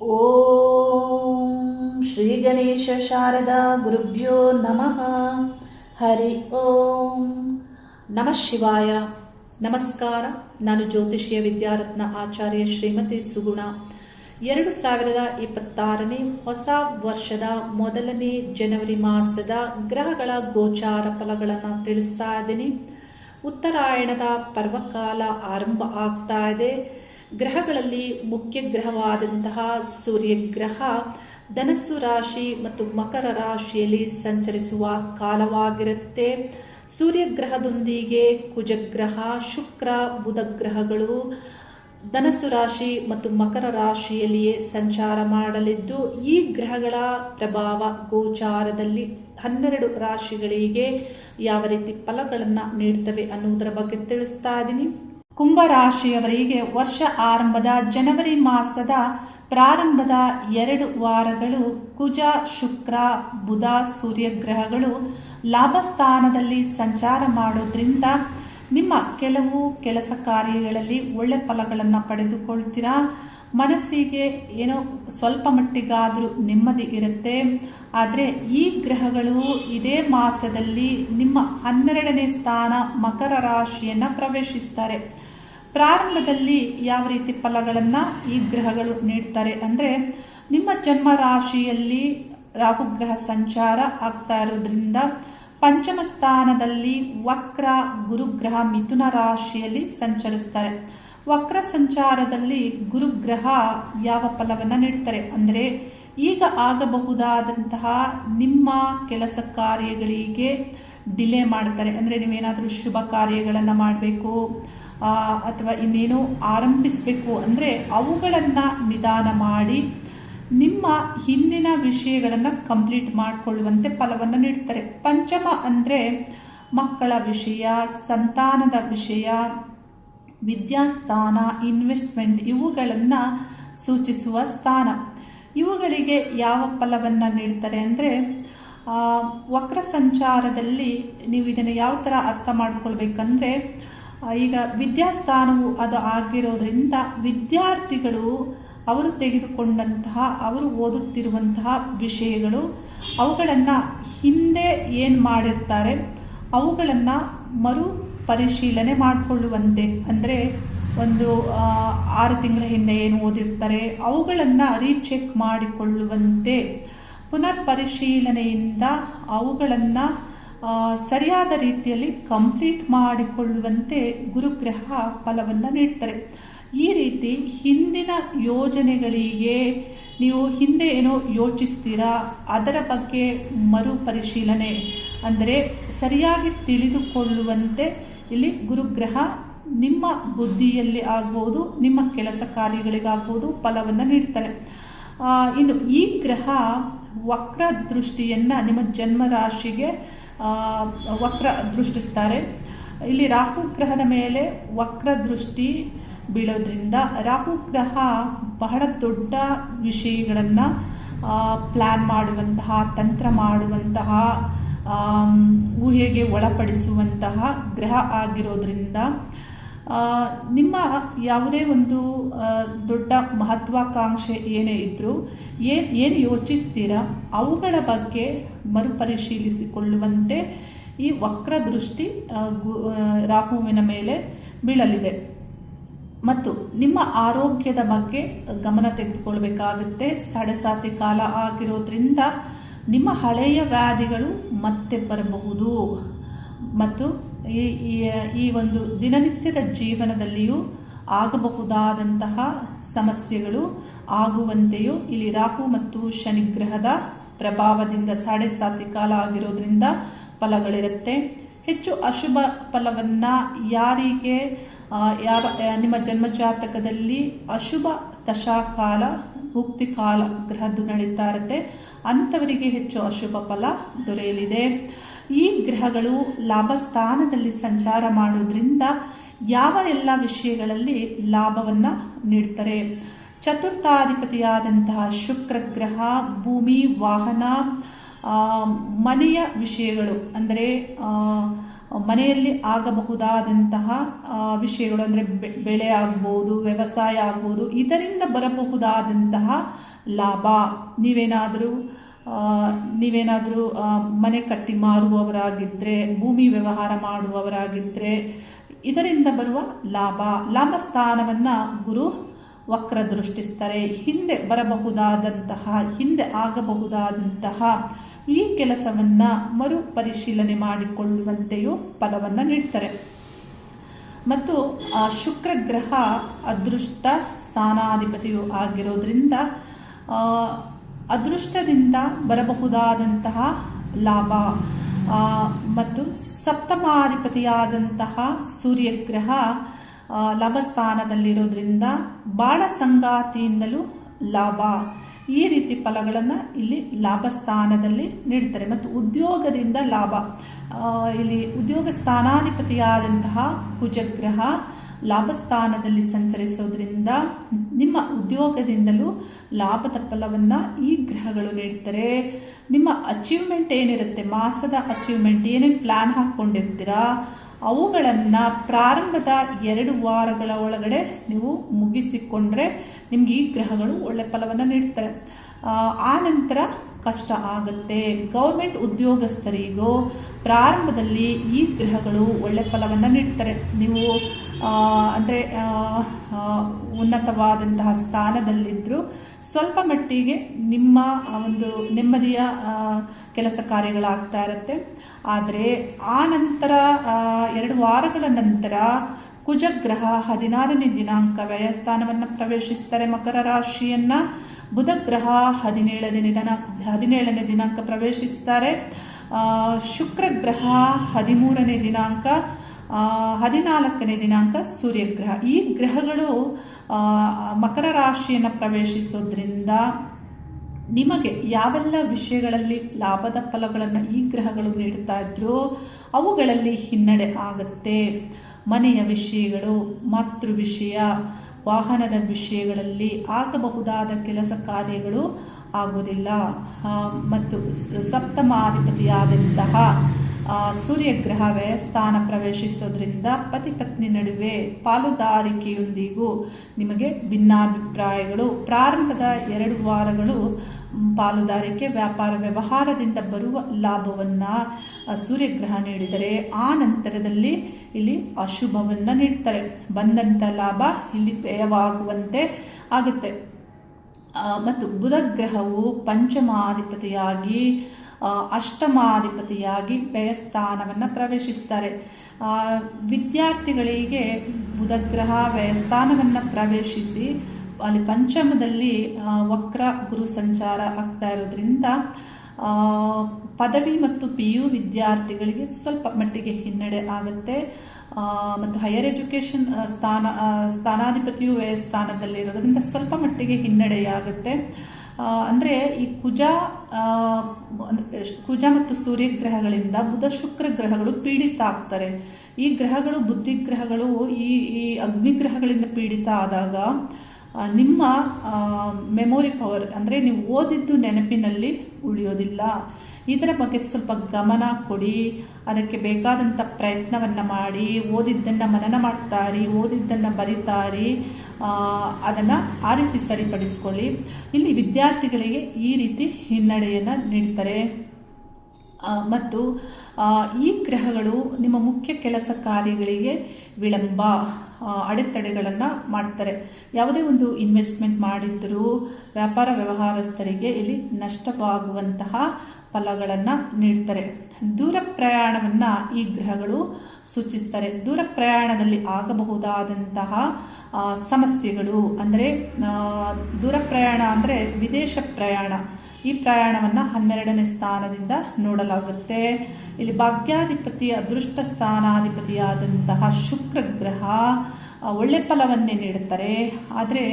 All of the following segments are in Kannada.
ಓಂ ಶ್ರೀ ಗಣೇಶ ಶಾರದಾ ಗುರುಭ್ಯೋ ನಮಃ ಹರಿ ಓಂ ನಮಃ ಶಿವಾಯ ನಮಸ್ಕಾರ ನಾನು ಜ್ಯೋತಿಷ್ಯ ವಿದ್ಯಾರತ್ನ ಆಚಾರ್ಯ ಶ್ರೀಮತಿ ಸುಗುಣ ಎರಡು ಸಾವಿರದ ಇಪ್ಪತ್ತಾರನೇ ಹೊಸ ವರ್ಷದ ಮೊದಲನೇ ಜನವರಿ ಮಾಸದ ಗ್ರಹಗಳ ಗೋಚಾರ ಫಲಗಳನ್ನು ತಿಳಿಸ್ತಾ ಇದ್ದೀನಿ. ಉತ್ತರಾಯಣದ ಪರ್ವಕಾಲ ಆರಂಭ ಆಗ್ತಾ ಇದೆ. ಗ್ರಹಗಳಲ್ಲಿ ಮುಖ್ಯ ಗ್ರಹವಾದಂತಹ ಸೂರ್ಯಗ್ರಹ ಧನಸ್ಸು ರಾಶಿ ಮತ್ತು ಮಕರ ರಾಶಿಯಲ್ಲಿ ಸಂಚರಿಸುವ ಕಾಲವಾಗಿರುತ್ತೆ. ಸೂರ್ಯಗ್ರಹದೊಂದಿಗೆ ಕುಜಗ್ರಹ, ಶುಕ್ರ ಬುಧ ಗ್ರಹಗಳು ಧನಸ್ಸು ರಾಶಿ ಮತ್ತು ಮಕರ ರಾಶಿಯಲ್ಲಿಯೇ ಸಂಚಾರ ಮಾಡಲಿದ್ದು, ಈ ಗ್ರಹಗಳ ಪ್ರಭಾವ ಗೋಚಾರದಲ್ಲಿ ಹನ್ನೆರಡು ರಾಶಿಗಳಿಗೆ ಯಾವ ರೀತಿ ಫಲಗಳನ್ನು ನೀಡ್ತವೆ ಅನ್ನುವುದರ ಬಗ್ಗೆ ತಿಳಿಸ್ತಾ ಇದ್ದೀನಿ ಕುಂಭ ರಾಶಿಯವರಿಗೆ ವರ್ಷ ಆರಂಭದ ಜನವರಿ ಮಾಸದ ಪ್ರಾರಂಭದ ಎರಡು ವಾರಗಳು ಕುಜ, ಶುಕ್ರ, ಬುಧ ಸೂರ್ಯಗ್ರಹಗಳು ಲಾಭ ಸ್ಥಾನದಲ್ಲಿ ಸಂಚಾರ ಮಾಡೋದ್ರಿಂದ ನಿಮ್ಮ ಕೆಲವು ಕೆಲಸ ಕಾರ್ಯಗಳಲ್ಲಿ ಒಳ್ಳೆ ಫಲಗಳನ್ನು ಪಡೆದುಕೊಳ್ತೀರಾ? ಮನಸ್ಸಿಗೆ ಏನೋ ಸ್ವಲ್ಪ ಮಟ್ಟಿಗಾದರೂ ನೆಮ್ಮದಿ ಇರುತ್ತೆ. ಆದರೆ ಈ ಗ್ರಹಗಳು ಇದೇ ಮಾಸದಲ್ಲಿ ನಿಮ್ಮ ಹನ್ನೆರಡನೇ ಸ್ಥಾನ ಮಕರ ರಾಶಿಯನ್ನು ಪ್ರವೇಶಿಸ್ತಾರೆ. ಪ್ರಾರಂಭದಲ್ಲಿ ಯಾವ ರೀತಿ ಫಲಗಳನ್ನು ಈ ಗ್ರಹಗಳು ನೀಡ್ತಾರೆ ಅಂದರೆ ನಿಮ್ಮ ಜನ್ಮ ರಾಶಿಯಲ್ಲಿ ರಾಹುಗ್ರಹ ಸಂಚಾರ ಆಗ್ತಾ ಇರೋದ್ರಿಂದ ಪಂಚಮ ಸ್ಥಾನದಲ್ಲಿ ವಕ್ರ ಗುರುಗ್ರಹ ಮಿಥುನ ರಾಶಿಯಲ್ಲಿ ಸಂಚರಿಸ್ತಾರೆ. ವಕ್ರ ಸಂಚಾರದಲ್ಲಿ ಗುರುಗ್ರಹ ಯಾವ ಫಲವನ್ನು ನೀಡ್ತಾರೆ ಅಂದರೆ ಈಗ ಆಗಬಹುದಾದಂತಹ ನಿಮ್ಮ ಕೆಲಸ ಕಾರ್ಯಗಳಿಗೆ ಡಿಲೇ ಮಾಡ್ತಾರೆ. ಅಂದರೆ ನೀವೇನಾದರೂ ಶುಭ ಕಾರ್ಯಗಳನ್ನು ಮಾಡಬೇಕು ಅಥವಾ ಇನ್ನೇನು ಆರಂಭಿಸಬೇಕು ಅಂದರೆ ಅವುಗಳನ್ನು ನಿಧಾನ ಮಾಡಿ ನಿಮ್ಮ ಹಿಂದಿನ ವಿಷಯಗಳನ್ನು ಕಂಪ್ಲೀಟ್ ಮಾಡಿಕೊಳ್ಳುವಂತೆ ಫಲವನ್ನು ನೀಡ್ತಾರೆ. ಪಂಚಮ ಅಂದರೆ ಮಕ್ಕಳ ವಿಷಯ, ಸಂತಾನದ ವಿಷಯ, ವಿದ್ಯಾಸ್ಥಾನ ಇನ್ವೆಸ್ಟ್ಮೆಂಟ್ ಇವುಗಳನ್ನು ಸೂಚಿಸುವ ಸ್ಥಾನ. ಇವುಗಳಿಗೆ ಯಾವ ಫಲವನ್ನು ನೀಡ್ತಾರೆ ಅಂದರೆ ವಕ್ರ ಸಂಚಾರದಲ್ಲಿ ನೀವು ಇದನ್ನು ಯಾವ ಥರ ಅರ್ಥ ಮಾಡ್ಕೊಳ್ಬೇಕಂದ್ರೆ ಈಗ ವಿದ್ಯಾಸ್ಥಾನವು ಅದು ಆಗಿರೋದ್ರಿಂದ ವಿದ್ಯಾರ್ಥಿಗಳು ಅವರು ತೆಗೆದುಕೊಂಡಂತಹ, ಅವರು ಓದುತ್ತಿರುವಂತಹ ವಿಷಯಗಳು, ಅವುಗಳನ್ನು ಹಿಂದೆ ಏನು ಮಾಡಿರ್ತಾರೆ, ಅವುಗಳನ್ನು ಮರು ಪರಿಶೀಲನೆ ಮಾಡಿಕೊಳ್ಳುವಂತೆ. ಅಂದರೆ ಒಂದು ಆರು ತಿಂಗಳ ಹಿಂದೆ ಏನು ಓದಿರ್ತಾರೆ, ಅವುಗಳನ್ನು ರೀಚೆಕ್ ಮಾಡಿಕೊಳ್ಳುವಂತೆ. ಪುನರ್ ಪರಿಶೀಲನೆಯಿಂದ ಅವುಗಳನ್ನು ಸರಿಯಾದ ರೀತಿಯಲ್ಲಿ ಕಂಪ್ಲೀಟ್ ಮಾಡಿಕೊಳ್ಳುವಂತೆ ಗುರುಗ್ರಹ ಫಲವನ್ನು ನೀಡ್ತಾರೆ. ಈ ರೀತಿ ಹಿಂದಿನ ಯೋಜನೆಗಳಿಗೆ ನೀವು ಹಿಂದೆ ಏನೋ ಯೋಚಿಸ್ತೀರಾ? ಅದರ ಬಗ್ಗೆ ಮರುಪರಿಶೀಲನೆ. ಅಂದರೆ ಸರಿಯಾಗಿ ತಿಳಿದುಕೊಳ್ಳುವಂತೆ ಇಲ್ಲಿ ಗುರುಗ್ರಹ ನಿಮ್ಮ ಬುದ್ಧಿಯಲ್ಲಿ ಆಗ್ಬೋದು, ನಿಮ್ಮ ಕೆಲಸ ಕಾರ್ಯಗಳಿಗಾಗ್ಬೋದು ಫಲವನ್ನು ನೀಡ್ತಾರೆ. ಇನ್ನು ಈ ಗ್ರಹ ವಕ್ರ ದೃಷ್ಟಿಯನ್ನು ನಿಮ್ಮ ಜನ್ಮ ರಾಶಿಗೆ ವಕ್ರ ದೃಷ್ಟಿಸ್ತಾರೆ. ಇಲ್ಲಿ ರಾಹು ಗ್ರಹದ ಮೇಲೆ ವಕ್ರ ದೃಷ್ಟಿ ಬೀಳೋದ್ರಿಂದ ರಾಹು ಗ್ರಹ ಬಹಳ ದೊಡ್ಡ ವಿಷಯಗಳನ್ನು ಪ್ಲ್ಯಾನ್ ಮಾಡುವಂತಹ, ತಂತ್ರ ಮಾಡುವಂತಹ ಊಹೆಗೆ ಒಳಪಡಿಸುವಂತಹ ಗ್ರಹ ಆಗಿರೋದ್ರಿಂದ ನಿಮ್ಮ ಯಾವುದೇ ಒಂದು ದೊಡ್ಡ ಮಹತ್ವಾಕಾಂಕ್ಷೆ ಏನೇ ಇದ್ದರೂ ಏನು ಏನು ಯೋಚಿಸ್ತೀರಾ? ಅವುಗಳ ಬಗ್ಗೆ ಮರುಪರಿಶೀಲಿಸಿಕೊಳ್ಳುವಂತೆ ಈ ವಕ್ರ ದೃಷ್ಟಿ ರಾಹುವಿನ ಮೇಲೆ ಬೀಳಲಿದೆ. ಮತ್ತು ನಿಮ್ಮ ಆರೋಗ್ಯದ ಬಗ್ಗೆ ಗಮನ ತೆಗೆದುಕೊಳ್ಬೇಕಾಗುತ್ತೆ. ಸಡಸಾತಿ ಕಾಲ ಆಗಿರೋದ್ರಿಂದ ನಿಮ್ಮ ಹಳೆಯ ವ್ಯಾಧಿಗಳು ಮತ್ತೆ ಬರಬಹುದು. ಮತ್ತು ಈ ಈ ಒಂದು ದಿನನಿತ್ಯದ ಜೀವನದಲ್ಲಿಯೂ ಆಗಬಹುದಾದಂತಹ ಸಮಸ್ಯೆಗಳು ಆಗುವಂತೆಯೂ ಇಲ್ಲಿ ರಾಹು ಮತ್ತು ಶನಿಗ್ರಹದ ಪ್ರಭಾವದಿಂದ ಸಾಡೆ ಸಾತಿ ಕಾಲ ಆಗಿರೋದ್ರಿಂದ ಫಲಗಳಿರುತ್ತೆ. ಹೆಚ್ಚು ಅಶುಭ ಫಲವನ್ನು ಯಾರಿಗೆ ಯಾವ ನಿಮ್ಮ ಜನ್ಮಜಾತಕದಲ್ಲಿ ಅಶುಭ ದಶಾಕಾಲ, ಮುಕ್ತಿ ಕಾಲ ಗ್ರಹದ್ದು ನಡೀತಾ ಇರುತ್ತೆ. ಅಂಥವರಿಗೆ ಹೆಚ್ಚು ಅಶುಭ ಫಲ ದೊರೆಯಲಿದೆ. ಈ ಗ್ರಹಗಳು ಲಾಭ ಸ್ಥಾನದಲ್ಲಿ ಸಂಚಾರ ಮಾಡೋದ್ರಿಂದ ಯಾವ ಎಲ್ಲ ವಿಷಯಗಳಲ್ಲಿ ಲಾಭವನ್ನು ನೀಡ್ತಾರೆ? ಚತುರ್ಥಾಧಿಪತಿಯಾದಂತಹ ಶುಕ್ರ ಗ್ರಹ ಭೂಮಿ, ವಾಹನ ಮನೆಯ ವಿಷಯಗಳು, ಅಂದರೆ ಮನೆಯಲ್ಲಿ ಆಗಬಹುದಾದಂತಹ ವಿಷಯಗಳು, ಅಂದರೆ ಬೆಳೆ ಆಗ್ಬೋದು, ವ್ಯವಸಾಯ ಆಗ್ಬೋದು, ಇದರಿಂದ ಬರಬಹುದಾದಂತಹ ಲಾಭ. ನೀವೇನಾದರೂ ನೀವೇನಾದರೂ ಮನೆ ಕಟ್ಟಿ ಮಾರುವವರಾಗಿದ್ದರೆ ಭೂಮಿ ವ್ಯವಹಾರ ಮಾಡುವವರಾಗಿದ್ದರೆ ಇದರಿಂದ ಬರುವ ಲಾಭ. ಲಾಭ ಸ್ಥಾನವನ್ನು ಗುರು ವಕ್ರ ದೃಷ್ಟಿಸ್ತಾರೆ ಹಿಂದೆ ಬರಬಹುದಾದಂತಹ, ಹಿಂದೆ ಆಗಬಹುದಾದಂತಹ ಈ ಕೆಲಸವನ್ನು ಮರುಪರಿಶೀಲನೆ ಮಾಡಿಕೊಳ್ಳುವಂತೆಯೂ ಫಲವನ್ನು ನೀಡ್ತಾರೆ. ಮತ್ತು ಶುಕ್ರ ಗ್ರಹ ಅದೃಷ್ಟ ಸ್ಥಾನಾಧಿಪತಿಯು ಆಗಿರೋದ್ರಿಂದ ಅದೃಷ್ಟದಿಂದ ಬರಬಹುದಾದಂತಹ ಲಾಭ ಮತ್ತು ಸಪ್ತಮಾಧಿಪತಿಯಾದಂತಹ ಸೂರ್ಯಗ್ರಹ ಲಾಭಸ್ಥಾನದಲ್ಲಿರೋದ್ರಿಂದ ಬಾಳ ಸಂಗಾತಿಯಿಂದಲೂ ಲಾಭ. ಈ ರೀತಿ ಫಲಗಳನ್ನು ಇಲ್ಲಿ ಲಾಭ ಸ್ಥಾನದಲ್ಲಿ ನೀಡ್ತಾರೆ ಮತ್ತು ಉದ್ಯೋಗದಿಂದ ಲಾಭ. ಇಲ್ಲಿ ಉದ್ಯೋಗ ಸ್ಥಾನಾಧಿಪತಿಯಾದಂತಹ ಕುಜಗ್ರಹ ಲಾಭಸ್ಥಾನದಲ್ಲಿ ಸಂಚರಿಸೋದ್ರಿಂದ ನಿಮ್ಮ ಉದ್ಯೋಗದಿಂದಲೂ ಲಾಭದ ಫಲವನ್ನು ಈ ಗ್ರಹಗಳು ನೀಡ್ತಾರೆ. ನಿಮ್ಮ ಅಚೀವ್ಮೆಂಟ್ ಏನಿರುತ್ತೆ? ಮಾಸದ ಅಚೀವ್ಮೆಂಟ್ ಏನೇನು ಪ್ಲ್ಯಾನ್ ಹಾಕ್ಕೊಂಡಿರ್ತೀರಾ ಅವುಗಳನ್ನು ಪ್ರಾರಂಭದ ಎರಡು ವಾರಗಳ ಒಳಗಡೆ ನೀವು ಮುಗಿಸಿಕೊಂಡ್ರೆ ನಿಮ್ಗೆ ಈ ಗ್ರಹಗಳು ಒಳ್ಳೆ ಫಲವನ್ನು ನೀಡ್ತಾರೆ ಆ, ನಂತರ ಕಷ್ಟ ಆಗುತ್ತೆ. ಗೌರ್ಮೆಂಟ್ ಉದ್ಯೋಗಸ್ಥರಿಗೂ ಪ್ರಾರಂಭದಲ್ಲಿ ಈ ಗ್ರಹಗಳು ಒಳ್ಳೆ ಫಲವನ್ನು ನೀಡ್ತಾರೆ ನೀವು ಅಂದರೆ ಉನ್ನತವಾದಂತಹ ಸ್ಥಾನದಲ್ಲಿದ್ದರೂ ಸ್ವಲ್ಪ ಮಟ್ಟಿಗೆ ನಿಮ್ಮ ಒಂದು ನೆಮ್ಮದಿಯ ಕೆಲಸ ಕಾರ್ಯಗಳಾಗ್ತಾ ಇರುತ್ತೆ. ಆದರೆ ಆ ನಂತರ ಎರಡು ವಾರಗಳ ನಂತರ ಕುಜಗ್ರಹ ಹದಿನಾರನೇ ದಿನಾಂಕ ವ್ಯಯಸ್ಥಾನವನ್ನು ಪ್ರವೇಶಿಸ್ತಾರೆ ಮಕರ ರಾಶಿಯನ್ನ. ಬುಧ ಗ್ರಹ ಹದಿನೇಳನೇ ದಿನ ಹದಿನೇಳನೇ ದಿನಾಂಕ ಪ್ರವೇಶಿಸ್ತಾರೆ. ಆ, ಶುಕ್ರ ಗ್ರಹ ಹದಿಮೂರನೇ ದಿನಾಂಕ ಹದಿನಾಲ್ಕನೇ ದಿನಾಂಕ ಸೂರ್ಯಗ್ರಹ. ಈ ಗ್ರಹಗಳು ಮಕರ ರಾಶಿಯನ್ನು ಪ್ರವೇಶಿಸೋದ್ರಿಂದ ನಿಮಗೆ ಯಾವೆಲ್ಲ ವಿಷಯಗಳಲ್ಲಿ ಲಾಭದ ಫಲಗಳನ್ನು ಈ ಗ್ರಹಗಳು ನೀಡುತ್ತಾ ಇದ್ರೋ ಅವುಗಳಲ್ಲಿ ಹಿನ್ನಡೆ ಆಗುತ್ತೆ. ಮನೆಯ ವಿಷಯಗಳು, ಮಾತೃ ವಿಷಯ, ವಾಹನದ ವಿಷಯಗಳಲ್ಲಿ ಆಗಬಹುದಾದ ಕೆಲಸ ಕಾರ್ಯಗಳು ಆಗುವುದಿಲ್ಲ. ಮತ್ತು ಸಪ್ತಮಾಧಿಪತಿಯಾದಂತಹ ಆ, ಸ್ಥಾನ ಪ್ರವೇಶಿಸೋದ್ರಿಂದ ಪತಿ ಪತ್ನಿ ನಡುವೆ ಪಾಲುದಾರಿಕೆಯೊಂದಿಗೂ ನಿಮಗೆ ಭಿನ್ನಾಭಿಪ್ರಾಯಗಳು. ಪ್ರಾರಂಭದ ಎರಡು ವಾರಗಳು ಪಾಲುದಾರಿಕೆ ವ್ಯಾಪಾರ ವ್ಯವಹಾರದಿಂದ ಬರುವ ಲಾಭವನ್ನು ಸೂರ್ಯಗ್ರಹ ನೀಡಿದರೆ ಆ ನಂತರದಲ್ಲಿ ಇಲ್ಲಿ ಅಶುಭವನ್ನು ನೀಡ್ತಾರೆ. ಬಂದಂಥ ಲಾಭ ಇಲ್ಲಿ ವ್ಯಯವಾಗುವಂತೆ ಆಗುತ್ತೆ. ಮತ್ತು ಬುಧ ಗ್ರಹವು ಪಂಚಮಾಧಿಪತಿಯಾಗಿ ಅಷ್ಟಮಾಧಿಪತಿಯಾಗಿ ವ್ಯಯಸ್ಥಾನವನ್ನು ಪ್ರವೇಶಿಸ್ತಾರೆ. ವಿದ್ಯಾರ್ಥಿಗಳಿಗೆ ಬುಧಗ್ರಹ ವ್ಯಯಸ್ಥಾನವನ್ನು ಪ್ರವೇಶಿಸಿ ಅಲ್ಲಿ ಪಂಚಮದಲ್ಲಿ ವಕ್ರ ಗುರು ಸಂಚಾರ ಆಗ್ತಾ ಇರೋದ್ರಿಂದ ಪದವಿ ಮತ್ತು ಪಿ ಯು ವಿದ್ಯಾರ್ಥಿಗಳಿಗೆ ಸ್ವಲ್ಪ ಮಟ್ಟಿಗೆ ಹಿನ್ನಡೆ ಆಗುತ್ತೆ. ಮತ್ತು ಹೈಯರ್ ಎಜುಕೇಷನ್ ಸ್ಥಾನ ಸ್ಥಾನಾಧಿಪತಿಯು ವ್ಯಯಸ್ಥಾನದಲ್ಲಿರೋದ್ರಿಂದ ಸ್ವಲ್ಪ ಮಟ್ಟಿಗೆ ಹಿನ್ನಡೆಯಾಗುತ್ತೆ. ಅಂದರೆ ಈ ಕುಜ ಕುಜ ಮತ್ತು ಸೂರ್ಯ ಗ್ರಹಗಳಿಂದ ಬುಧ ಶುಕ್ರ ಗ್ರಹಗಳು ಪೀಡಿತ ಆಗ್ತಾರೆ. ಈ ಗ್ರಹಗಳು, ಬುದ್ಧಿ ಗ್ರಹಗಳು, ಈ ಈ ಅಗ್ನಿ ಗ್ರಹಗಳಿಂದ ಪೀಡಿತ ಆದಾಗ ನಿಮ್ಮ ಮೆಮೊರಿ ಪವರ್ ಅಂದರೆ ನೀವು ಓದಿದ್ದು ನೆನಪಿನಲ್ಲಿ ಉಳಿಯೋದಿಲ್ಲ. ಇದರ ಬಗ್ಗೆ ಸ್ವಲ್ಪ ಗಮನ ಕೊಡಿ. ಅದಕ್ಕೆ ಬೇಕಾದಂಥ ಪ್ರಯತ್ನವನ್ನು ಮಾಡಿ. ಓದಿದ್ದನ್ನು ಮನನ ಮಾಡ್ತಾರಿ, ಓದಿದ್ದನ್ನು ಬರಿತಾರಿ. ಅದನ್ನು ಆ ರೀತಿ ಸರಿಪಡಿಸ್ಕೊಳ್ಳಿ. ಇಲ್ಲಿ ವಿದ್ಯಾರ್ಥಿಗಳಿಗೆ ಈ ರೀತಿ ಹಿನ್ನಡೆಯನ್ನು ನೀಡ್ತಾರೆ. ಮತ್ತು ಈ ಗ್ರಹಗಳು ನಿಮ್ಮ ಮುಖ್ಯ ಕೆಲಸ ಕಾರ್ಯಗಳಿಗೆ ವಿಳಂಬ ಅಡೆತಡೆಗಳನ್ನು ಮಾಡ್ತಾರೆ. ಯಾವುದೇ ಒಂದು ಇನ್ವೆಸ್ಟ್ಮೆಂಟ್ ಮಾಡಿದ್ದರೂ ವ್ಯಾಪಾರ ವ್ಯವಹಾರಸ್ಥರಿಗೆ ಇಲ್ಲಿ ನಷ್ಟವಾಗುವಂತಹ ಫಲಗಳನ್ನು ನೀಡ್ತಾರೆ. ದೂರ ಪ್ರಯಾಣವನ್ನು ಈ ಗ್ರಹಗಳು ಸೂಚಿಸ್ತಾರೆ. ದೂರ ಪ್ರಯಾಣದಲ್ಲಿ ಆಗಬಹುದಾದಂತಹ ಸಮಸ್ಯೆಗಳು ಅಂದರೆ ದೂರ ಪ್ರಯಾಣ ಅಂದರೆ ವಿದೇಶ ಪ್ರಯಾಣ. ಈ ಪ್ರಯಾಣವನ್ನು ಹನ್ನೆರಡನೇ ಸ್ಥಾನದಿಂದ ನೋಡಲಾಗುತ್ತೆ. ಇಲ್ಲಿ ಭಾಗ್ಯಾಧಿಪತಿ ಅದೃಷ್ಟ ಸ್ಥಾನಾಧಿಪತಿಯಾದಂತಹ ಶುಕ್ರ ಗ್ರಹ ಒಳ್ಳೆ ಫಲವನ್ನೇ ನೀಡುತ್ತಾರೆ. ಆದರೆ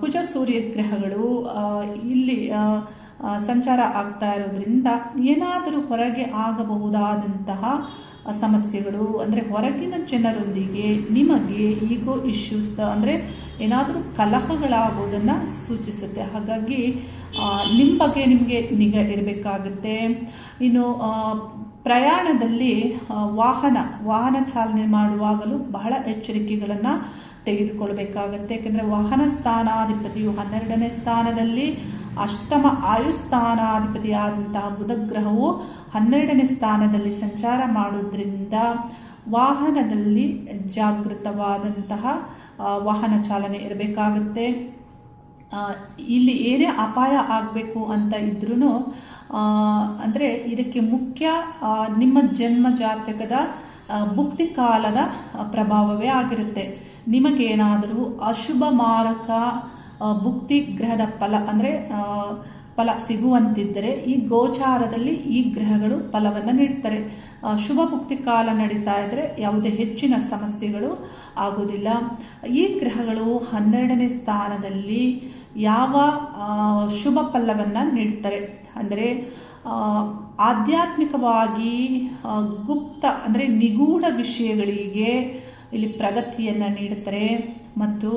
ಕುಜ ಸೂರ್ಯ ಗ್ರಹಗಳು ಇಲ್ಲಿ ಸಂಚಾರ ಆಗ್ತಾ ಇರೋದ್ರಿಂದ ಏನಾದರೂ ಹೊರಗೆ ಆಗಬಹುದಾದಂತಹ ಸಮಸ್ಯೆಗಳು, ಅಂದರೆ ಹೊರಗಿನ ಜನರೊಂದಿಗೆ ನಿಮಗೆ ಈಗೋ ಇಶ್ಯೂಸ್ ಅಂದರೆ ಏನಾದರೂ ಕಲಹಗಳಾಗೋದನ್ನು ಸೂಚಿಸುತ್ತೆ. ಹಾಗಾಗಿ ನಿಮ್ಮ ಬಗ್ಗೆ ನಿಮಗೆ ನಿಗಾ ಇರಬೇಕಾಗುತ್ತೆ. ಇನ್ನು ಪ್ರಯಾಣದಲ್ಲಿ ವಾಹನ ವಾಹನ ಚಾಲನೆ ಮಾಡುವಾಗಲೂ ಬಹಳ ಎಚ್ಚರಿಕೆಗಳನ್ನು ತೆಗೆದುಕೊಳ್ಬೇಕಾಗತ್ತೆ. ಯಾಕೆಂದರೆ ವಾಹನ ಸ್ಥಾನಾಧಿಪತಿಯು ಹನ್ನೆರಡನೇ ಸ್ಥಾನದಲ್ಲಿ ಅಷ್ಟಮ ಆಯುಸ್ಥಾನಾಧಿಪತಿಯಾದಂತಹ ಬುಧ ಗ್ರಹವು ಹನ್ನೆರಡನೇ ಸ್ಥಾನದಲ್ಲಿ ಸಂಚಾರ ಮಾಡೋದ್ರಿಂದ ವಾಹನದಲ್ಲಿ ಜಾಗೃತವಾದಂತಹ ವಾಹನ ಚಾಲನೆ ಇರಬೇಕಾಗುತ್ತೆ. ಇಲ್ಲಿ ಏನೇ ಅಪಾಯ ಆಗಬೇಕು ಅಂತ ಇದ್ರೂ ಅಂದರೆ ಇದಕ್ಕೆ ಮುಖ್ಯ ನಿಮ್ಮ ಜನ್ಮ ಜಾತಕದ ಭುಕ್ತಿ ಕಾಲದ ಪ್ರಭಾವವೇ ಆಗಿರುತ್ತೆ. ನಿಮಗೇನಾದರೂ ಅಶುಭ ಮಾರಕ ಭುಕ್ತಿ ಗ್ರಹದ ಫಲ, ಅಂದರೆ ಫಲ ಸಿಗುವಂತಿದ್ದರೆ ಈ ಗೋಚಾರದಲ್ಲಿ ಈ ಗ್ರಹಗಳು ಫಲವನ್ನು ನೀಡ್ತಾರೆ. ಶುಭ ಭುಕ್ತಿ ಕಾಲ ನಡೀತಾ ಇದ್ದರೆ ಯಾವುದೇ ಹೆಚ್ಚಿನ ಸಮಸ್ಯೆಗಳು ಆಗುವುದಿಲ್ಲ. ಈ ಗ್ರಹಗಳು ಹನ್ನೆರಡನೇ ಸ್ಥಾನದಲ್ಲಿ ಯಾವ ಶುಭ ಫಲವನ್ನು ನೀಡ್ತಾರೆ. ಅಂದರೆ ಆಧ್ಯಾತ್ಮಿಕವಾಗಿ ಗುಪ್ತ, ಅಂದರೆ ನಿಗೂಢ ವಿಷಯಗಳಿಗೆ ಇಲ್ಲಿ ಪ್ರಗತಿಯನ್ನು ನೀಡುತ್ತಾರೆ ಮತ್ತು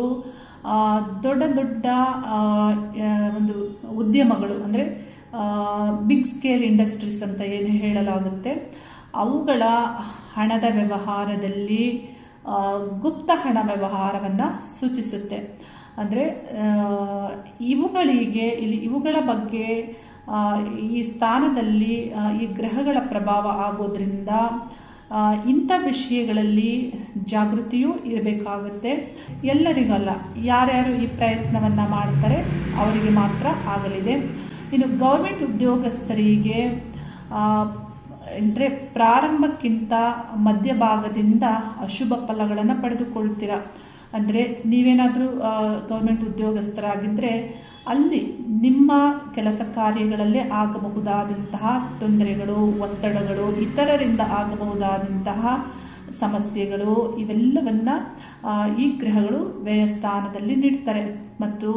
ದೊಡ್ಡ ದೊಡ್ಡ ಒಂದು ಉದ್ಯಮಗಳು, ಅಂದರೆ ಬಿಗ್ ಸ್ಕೇಲ್ ಇಂಡಸ್ಟ್ರೀಸ್ ಅಂತ ಏನು ಹೇಳಲಾಗುತ್ತೆ. ಅವುಗಳ ಹಣದ ವ್ಯವಹಾರದಲ್ಲಿ ಗುಪ್ತ ಹಣ ವ್ಯವಹಾರವನ್ನು ಸೂಚಿಸುತ್ತೆ. ಅಂದರೆ ಇವುಗಳಿಗೆ, ಇಲ್ಲಿ ಇವುಗಳ ಬಗ್ಗೆ ಈ ಸ್ಥಾನದಲ್ಲಿ ಈ ಗ್ರಹಗಳ ಪ್ರಭಾವ ಆಗೋದ್ರಿಂದ ಇಂಥ ವಿಷಯಗಳಲ್ಲಿ ಜಾಗೃತಿಯೂ ಇರಬೇಕಾಗುತ್ತೆ. ಎಲ್ಲರಿಗಲ್ಲ, ಯಾರ್ಯಾರು ಈ ಪ್ರಯತ್ನವನ್ನು ಮಾಡ್ತಾರೆ ಅವರಿಗೆ ಮಾತ್ರ ಆಗಲಿದೆ. ಇನ್ನು ಗೌರ್ಮೆಂಟ್ ಉದ್ಯೋಗಸ್ಥರಿಗೆ ಅಂದರೆ ಪ್ರಾರಂಭಕ್ಕಿಂತ ಮಧ್ಯಭಾಗದಿಂದ ಅಶುಭ ಫಲಗಳನ್ನು ಪಡೆದುಕೊಳ್ತೀರ. ಅಂದರೆ ನೀವೇನಾದರೂ ಗೌರ್ಮೆಂಟ್ ಉದ್ಯೋಗಸ್ಥರಾಗಿದ್ದರೆ ಅಲ್ಲಿ ನಿಮ್ಮ ಕೆಲಸ ಕಾರ್ಯಗಳಲ್ಲಿ ಆಗಬಹುದಾದಂತಹ ತೊಂದರೆಗಳು, ಒತ್ತಡಗಳು, ಇತರರಿಂದ ಆಗಬಹುದಾದಂತಹ ಸಮಸ್ಯೆಗಳು ಇವೆಲ್ಲವನ್ನ ಈ ಗ್ರಹಗಳು ವ್ಯಯಸ್ಥಾನದಲ್ಲಿ ನೀಡ್ತಾರೆ. ಮತ್ತು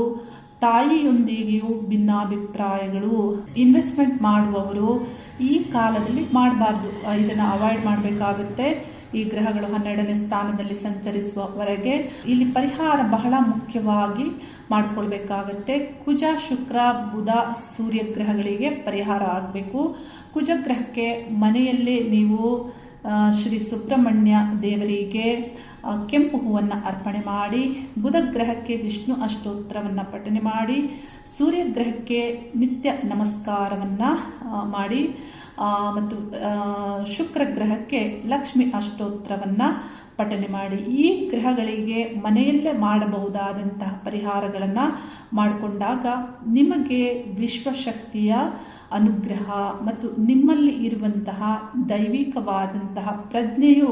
ತಾಯಿಯೊಂದಿಗೆಯೂ ಭಿನ್ನಾಭಿಪ್ರಾಯಗಳು ಇನ್ವೆಸ್ಟ್ಮೆಂಟ್ ಮಾಡುವವರು ಈ ಕಾಲದಲ್ಲಿ ಮಾಡಬಾರ್ದು. ಇದನ್ನು ಅವಾಯ್ಡ್ ಮಾಡಬೇಕಾಗುತ್ತೆ. ಈ ಗ್ರಹಗಳು ಹನ್ನೆರಡನೇ ಸ್ಥಾನದಲ್ಲಿ ಸಂಚರಿಸುವವರೆಗೆ. ಇಲ್ಲಿ ಪರಿಹಾರ ಬಹಳ ಮುಖ್ಯವಾಗಿ ಮಾಡಿಕೊಳ್ಬೇಕಾಗತ್ತೆ. ಕುಜ, ಶುಕ್ರ, ಬುಧ ಸೂರ್ಯ ಗ್ರಹಗಳಿಗೆ ಪರಿಹಾರ ಆಗಬೇಕು. ಕುಜ ಗ್ರಹಕ್ಕೆ ಮನೆಯಲ್ಲಿ ನೀವು ಶ್ರೀ ಸುಬ್ರಹ್ಮಣ್ಯ ದೇವರಿಗೆ ಕೆಂಪು ಹೂವನ್ನು ಅರ್ಪಣೆ ಮಾಡಿ, ಬುಧ ಗ್ರಹಕ್ಕೆ ವಿಷ್ಣು ಅಷ್ಟೋತ್ತರವನ್ನು ಪಠನೆ ಮಾಡಿ ಸೂರ್ಯ ಗ್ರಹಕ್ಕೆ ನಿತ್ಯ ನಮಸ್ಕಾರವನ್ನು ಮಾಡಿ ಮತ್ತು ಶುಕ್ರ ಗ್ರಹಕ್ಕೆ ಲಕ್ಷ್ಮಿ ಅಷ್ಟೋತ್ತರವನ್ನು ಪಠನೆ ಮಾಡಿ ಈ ಗ್ರಹಗಳಿಗೆ ಮನೆಯಲ್ಲೇ ಮಾಡಬಹುದಾದಂತಹ ಪರಿಹಾರಗಳನ್ನು ಮಾಡಿಕೊಂಡಾಗ ನಿಮಗೆ ವಿಶ್ವಶಕ್ತಿಯ ಅನುಗ್ರಹ ಮತ್ತು ನಿಮ್ಮಲ್ಲಿ ಇರುವಂತಹ ದೈವಿಕವಾದಂತಹ ಪ್ರಜ್ಞೆಯು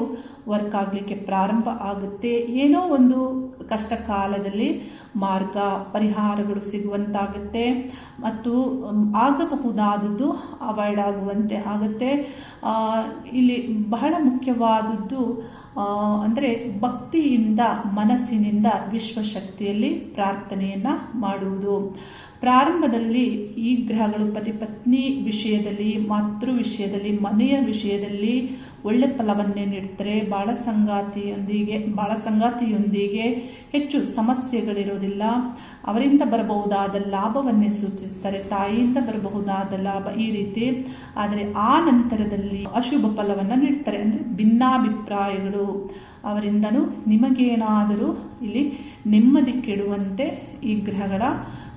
ವರ್ಕ್ ಆಗಲಿಕ್ಕೆ ಪ್ರಾರಂಭ ಆಗುತ್ತೆ. ಏನೋ ಒಂದು ಕಷ್ಟ ಕಾಲದಲ್ಲಿ ಮಾರ್ಗ, ಪರಿಹಾರಗಳು ಸಿಗುವಂತಾಗುತ್ತೆ. ಮತ್ತು ಆಗಬಹುದಾದದ್ದು ಅವಾಯ್ಡ್ ಆಗುವಂತೆ ಆಗುತ್ತೆ. ಇಲ್ಲಿ ಬಹಳ ಮುಖ್ಯವಾದದ್ದು ಅಂದರೆ ಭಕ್ತಿಯಿಂದ, ಮನಸ್ಸಿನಿಂದ ವಿಶ್ವಶಕ್ತಿಯಲ್ಲಿ ಪ್ರಾರ್ಥನೆಯನ್ನು ಮಾಡುವುದು. ಪ್ರಾರಂಭದಲ್ಲಿ ಈ ಗ್ರಹಗಳು ಪತಿ ಪತ್ನಿ ವಿಷಯದಲ್ಲಿ, ಮಾತೃ ವಿಷಯದಲ್ಲಿ, ಮನೆಯ ವಿಷಯದಲ್ಲಿ ಒಳ್ಳೆ ಫಲವನ್ನೇ ನೀಡ್ತಾರೆ. ಬಾಳ ಸಂಗಾತಿಯೊಂದಿಗೆ ಬಾಳ ಸಂಗಾತಿಯೊಂದಿಗೆ ಹೆಚ್ಚು ಸಮಸ್ಯೆಗಳಿರೋದಿಲ್ಲ. ಅವರಿಂದ ಬರಬಹುದಾದ ಲಾಭವನ್ನೇ ಸೂಚಿಸ್ತಾರೆ. ತಾಯಿಯಿಂದ ಬರಬಹುದಾದ ಲಾಭ ಈ ರೀತಿ. ಆದರೆ ಆ ನಂತರದಲ್ಲಿ ಅಶುಭ ಫಲವನ್ನು ನೀಡ್ತಾರೆ. ಅಂದರೆ ಭಿನ್ನಾಭಿಪ್ರಾಯಗಳು. ಅವರಿಂದನೂ ನಿಮಗೇನಾದರೂ ಇಲ್ಲಿ ನೆಮ್ಮದಿ ಕೆಡುವಂತೆ ಈ ಗ್ರಹಗಳ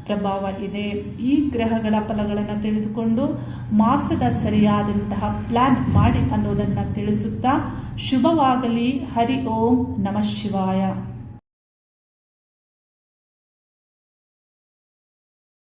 ಪ್ರಭಾವ ಇದೆ. ಈ ಗ್ರಹಗಳ ಫಲಗಳನ್ನು ತಿಳಿದುಕೊಂಡು ಮಾಸದ ಸರಿಯಾದಂತಹ ಪ್ಲಾನ್ ಮಾಡಿ ಅನ್ನೋದನ್ನು ತಿಳಿಸುತ್ತಾ ಶುಭವಾಗಲಿ. ಹರಿ ಓಂ ನಮಃ ಶಿವಾಯ.